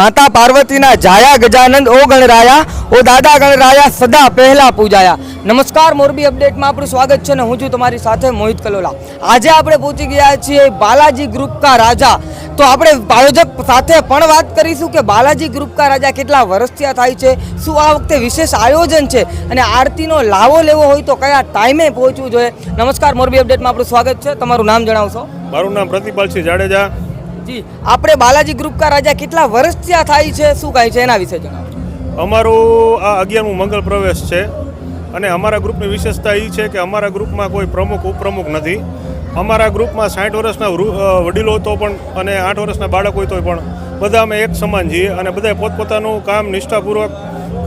માતા પાર્વતીના જાયા ગજાનંદ ઓ ગણરાયા, ઓ દાદા ગણરાયા, સદા પહેલા પૂજાયા. નમસ્કાર, મોરબી અપડેટમાં આપણું સ્વાગત છે ને હું છું તમારી સાથે મોહિત કલોલા. આજે આપણે પહોંચી ગયા છીએ બાલાજી ગ્રુપ કા રાજા. તો આપણે આયોજક સાથે પણ વાત કરીશું કે બાલાજી ગ્રુપ કા રાજા કેટલા વર્ષથી થાય છે, શું આ વખતે વિશેષ આયોજન છે અને આરતીનો લાવો લેવો હોય તો કયા ટાઈમે પહોંચવું જોઈએ. નમસ્કાર, મોરબી અપડેટમાં આપણું સ્વાગત છે. તમારું નામ જણાવશો? મારું નામ પ્રતિપાલસિંહ જાડેજા. જી આપણે બાલાજી ગ્રુપ કા રાજા કેટલા વર્ષ ત્યાં થાય છે શું કહે છે એના વિશે જણાવો. અમારું આ અગિયારમું મંગલ પ્રવેશ છે અને અમારા ગ્રુપની વિશેષતા એ છે કે અમારા ગ્રુપમાં કોઈ પ્રમુખ ઉપપ્રમુખ નથી. અમારા ગ્રુપમાં સાઠ વર્ષના વડીલો તો પણ અને આઠ વર્ષના બાળક હોય તો પણ બધા અમે એક સમાન છીએ અને બધા પોતપોતાનું કામ નિષ્ઠાપૂર્વક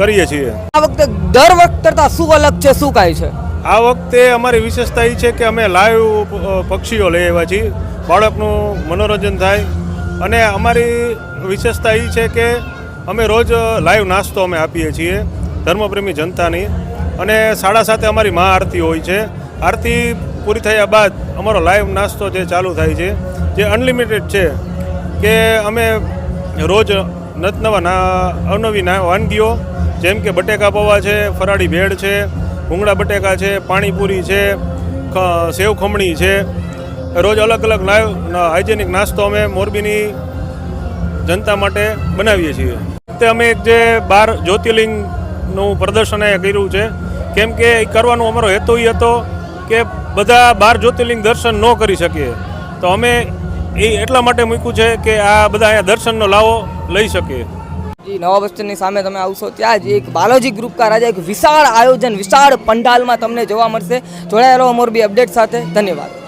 કરીએ છીએ. આ વખતે દર વખત કરતા શું અલગ છે શું કાય છે? આ વખતે અમારી વિશેષતા એ છે કે અમે લાઈવ પક્ષીઓ લઈ આવ્યા છીએ. બાળકનું મનોરંજન થાય. અને અમારી વિશેષતા એ છે કે અમે રોજ લાઈવ નાસ્તો અમે આપીએ છીએ, ધર્મપ્રેમી જનતાની. અને સાડા સાતે અમારી મહા આરતી હોય છે. આરતી પૂરી થયા બાદ અમારો લાઈવ નાસ્તો જે ચાલુ થાય છે, જે અનલિમિટેડ છે, કે અમે રોજ નતનવા ના અવનવી ના, વાનગીઓ, જેમ કે બટેકા પૌવા છે, ફરાળી ભેળ છે ભૂંગળા બટેકા છે, પાણીપુરી છે સેવ ખમણી છે રોજ અલગ અલગ લાઈવ હાઇજેનિક નાસ્તો અમે મોરબીની જનતા માટે બનાવીએ છીએ. તે અમે જે બાર જ્યોતિર્લિંગનું પ્રદર્શન કર્યું છે. કેમ કે એ કરવાનો અમારો હેતુ એ હતો કે બધા બાર જ્યોતિર્લિંગ દર્શન ન કરી શકીએ. તો અમે એ એટલા માટે મૂક્યું છે કે આ બધા અહીંયા દર્શનનો લાવો લઈ શકીએ. જી, નવા બસ સામે તમે આવશો ત્યાં જ એક બાલાજી ગ્રુપ કા રાજા, એક વિશાળ આયોજન, વિશાળ પંડાલમાં તમને જોવા મળશે. જોડાયેલો મોરબી અપડેટ સાથે. ધન્યવાદ.